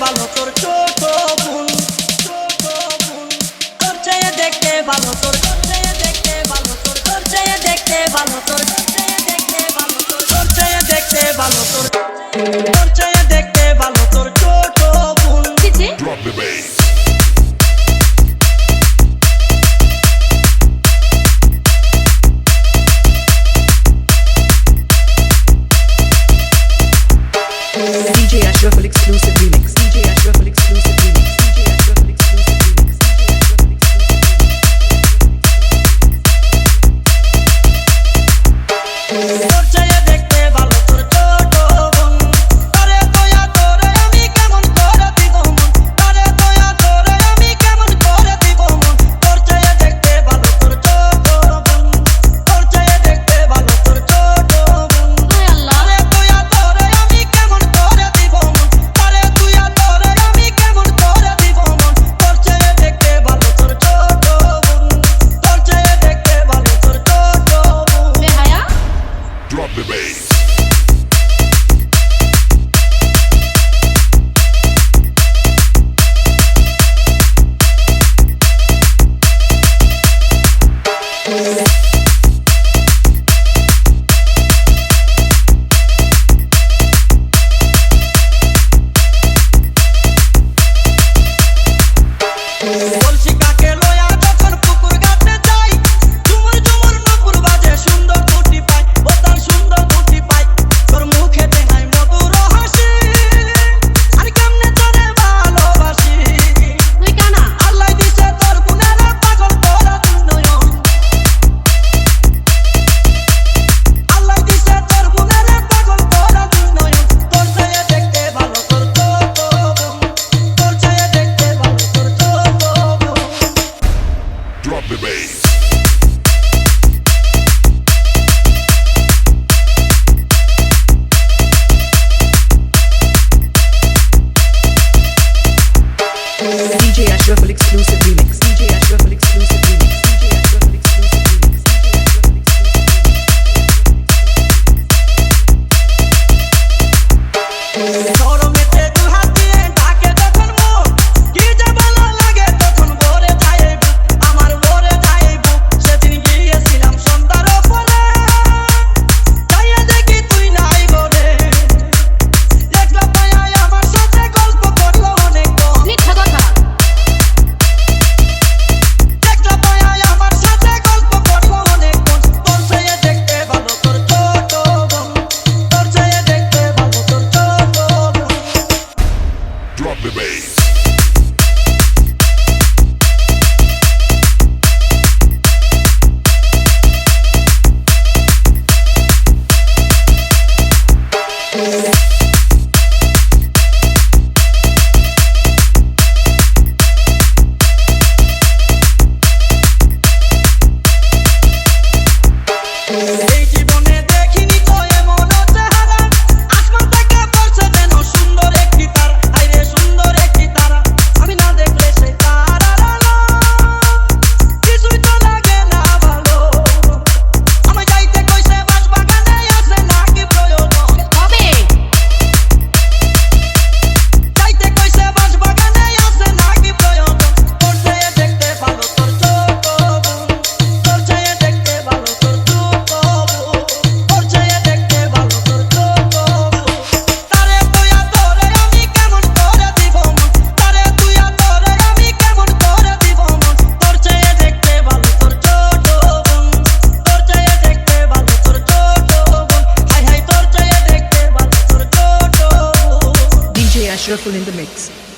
ভালো তোর ছোট বোন তোর চেয়ে দেখতে ভালো তোর তোর চেয়ে দেখতে ভালো তোর তোর চেয়ে দেখতে ভালো তোর তোর চেয়ে দেখতে ভালো তোর তোর চেয়ে দেখতে ভালো তোর তোর চেয়ে দেখতে DJ Ashrafal exclusive remix. DJ Ashrafal exclusive. Ashraful in the mix.